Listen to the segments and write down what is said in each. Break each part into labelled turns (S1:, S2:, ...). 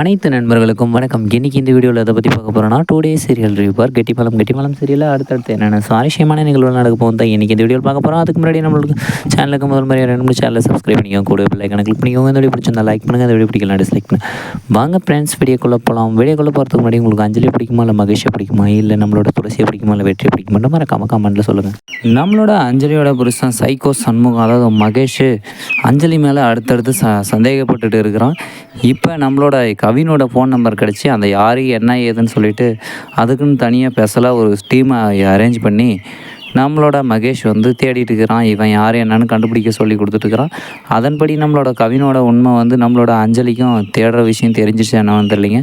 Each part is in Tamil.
S1: அனைத்து நண்பர்களுக்கும் வணக்கம். இன்னைக்கு இந்த வீடியோவில் எதை பற்றி பார்க்க போகிறோம்னா டூ டே சீரியல் ரிவ்யூவர் கெட்டிப்பாலம் கெட்டிப்பாலம் சீரியலில் அடுத்தடுத்து என்னென்ன சுவாரஸ்யமான நிகழ்வுகள் நடக்க போகும் தான் இன்றைக்கி இந்த வீடியோவில் பார்க்க போகிறோம் அதுக்கு முன்னாடி நம்மளுக்கு சேனலுக்கு முதல் மாதிரி ரெண்டு மூணு சேனலை சப்ஸ்கிரைப் பண்ணிக்கோங்க. கூட லைக்கான கிளிக் பண்ணிக்கோங்க. இந்த வீடியோ பிடிச்சிருந்தா லைக் பண்ணுங்கள் இந்த வீடியோ பிடிக்கலாம் டிஸ்லைக் பண்ணுங்கள் வாங்க ஃப்ரெண்ட்ஸ் வீடியோக்குள்ளே போகலாம் வீடியோக்குள்ளே போகிறதுக்கு முன்னாடி உங்களுக்கு அஞ்சலி பிடிக்குமா இல்லை மகிழ்ச்சியை பிடிக்குமா? இல்லை நம்மளோட துளசியை பிடிக்குமா இல்லை வெற்றியை பிடிக்குமா? மறக்காம கமெண்ட்டில் சொல்லுங்கள் நம்மளோட அஞ்சலியோட புருஷன் சைக்கோ சண்முகம் அதாவது மகேஷ் அஞ்சலி மேலே அடுத்தடுத்து ச சந்தேகப்பட்டுட்டு இருக்கிறான். இப்போ நம்மளோட கவினோட ஃபோன் நம்பர் கிடச்சி அந்த யார் என்ன ஏதுன்னு சொல்லிட்டு அதுக்குன்னு தனியாக ஸ்பெஷலாக ஒரு டீமை அரேஞ்ச் பண்ணி நம்மளோட மகேஷ் வந்து தேடிட்டு இருக்கிறான். இவன் யார் என்னன்னு கண்டுபிடிக்க சொல்லி கொடுத்துட்ருக்குறான் அதன்படி நம்மளோட கவினோட உண்மை வந்து நம்மளோட அஞ்சலிக்கும் தேடுற விஷயம் தெரிஞ்சிச்சு என்னன்னு தெரியலிங்க.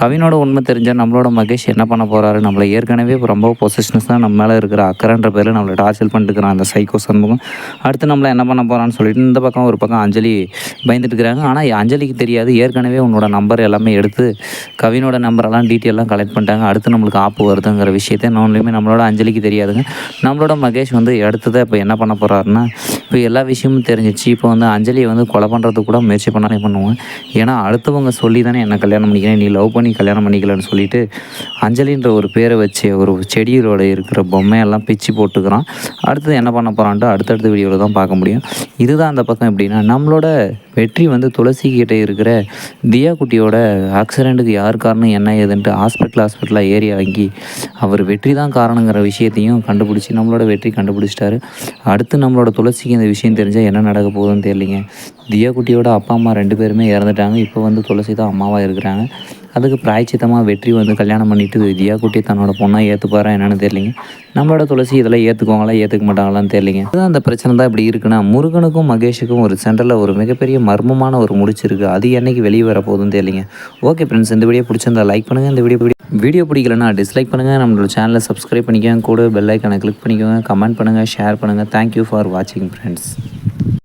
S1: கவினோட உண்மை தெரிஞ்சால் நம்மளோட மகேஷ் என்ன பண்ண போகிறாரு நம்மளை ஏற்கனவே ரொம்ப பொசிஷன்ஸ் தான் நம்ம மேலே இருக்கிற அக்கறன்ற பேரில் நம்மளை டார்ச்சல் பண்ணிட்டுருக்கிறான் அந்த சைக்கோ சண்முகம். அடுத்து நம்மளை என்ன பண்ண போகிறான்னு சொல்லிட்டு இந்த பக்கம் ஒரு பக்கம் அஞ்சலி பயந்துட்டு இருக்கிறாங்க. ஆனால் அஞ்சலிக்கு தெரியாது. ஏற்கனவே உன்னோட நம்பர் எல்லாமே எடுத்து கவினோட நம்பரெல்லாம் டீட்டெயிலாம் கலெக்ட் பண்ணிட்டாங்க. அடுத்து நம்மளுக்கு ஆப்பு வருதுங்கிற விஷயத்தை நானுமே நம்மளோட அஞ்சலிக்கு தெரியாதுங்க. நம்மளோட மகேஷ் வந்து அடுத்ததை இப்போ என்ன பண்ண போகிறாருன்னா இப்போ எல்லா விஷயமும் தெரிஞ்சிச்சு. இப்போ வந்து அஞ்சலியை வந்து கொலை பண்ணுறதுக்கு கூட முயற்சி பண்ணாலே பண்ணுவேன் ஏன்னா அடுத்தவங்க சொல்லி தானே என்ன கல்யாணம் பண்ணிக்கிறேன் நீ லவ் பண்ணி கல்யாணம் பண்ணிக்கலன்னு சொல்லிட்டு அஞ்சலின்ற ஒரு பேரை வச்சு ஒரு செடியோட இருக்கிற பொம்மையெல்லாம் பிச்சு போட்டுக்கிறான். அடுத்தது என்ன பண்ண போகிறான்ட்டு அடுத்தடுத்த வீடியோவில் தான் பார்க்க முடியும். இதுதான் அந்த பக்கம் எப்படின்னா நம்மளோட வெற்றி வந்து துளசி கிட்டே இருக்கிற தியா குட்டியோட ஆக்சிடெண்ட்டுக்கு யார் காரணம் என்ன ஏதுன்ட்டு ஹாஸ்பிட்டல் ஹாஸ்பிட்டலாக ஏறி வாங்கி அவர் வெற்றி தான் காரணங்கிற விஷயத்தையும் கண்டுபிடிச்சி நம்மளோட வெற்றி கண்டுபிடிச்சிட்டாரு. அடுத்து நம்மளோட துளசிக்கு இந்த விஷயம் தெரிஞ்சால் என்ன நடக்க போகுதுன்னு தெரியலிங்க. தியா குட்டியோட அப்பா அம்மா ரெண்டு பேருமே இறந்துட்டாங்க. இப்போ வந்து துளசி தான் அம்மாவாக இருக்கிறாங்க. அதுக்கு பிராய்ச்சித்தமாக வெற்றி வந்து கல்யாணம் பண்ணிட்டு தியா குட்டி தன்னோட பொண்ணாக ஏற்றுப்பாரா என்னன்னு தெரியலிங்க. நம்மளோட துளசி இதெல்லாம் ஏற்றுக்குவாங்களா ஏற்றுக்க மாட்டாங்களான்னு தெரியலிங்க. அதுதான் அந்த பிரச்சனை தான் இப்படி இருக்குன்னா முருகனுக்கும் மகேஷுக்கும் ஒரு சென்டரில் ஒரு மிகப்பெரிய மர்மமான ஒரு முடிச்சிருக்கு. அது என்னைக்கு வெளியே வர போகுதுன்னு தெரியலிங்க. ஓகே ஃப்ரெண்ட்ஸ் இந்த வீடியோ பிடிச்சிருந்தா லைக் பண்ணுங்கள் இந்த வீடியோ வீடியோ பிடிக்கலன்னா டிஸ்லைக் பண்ணுங்கள் நம்மளோட சேனலை சப்ஸ்கிரைப் பண்ணிக்கோங்க கூட பெல் ஐக்கனை கிளிக் பண்ணிக்கோங்க கமெண்ட் பண்ணுங்கள் ஷேர் பண்ணுங்கள் தேங்க்யூ ஃபார் வாட்சிங் ஃப்ரெண்ட்ஸ்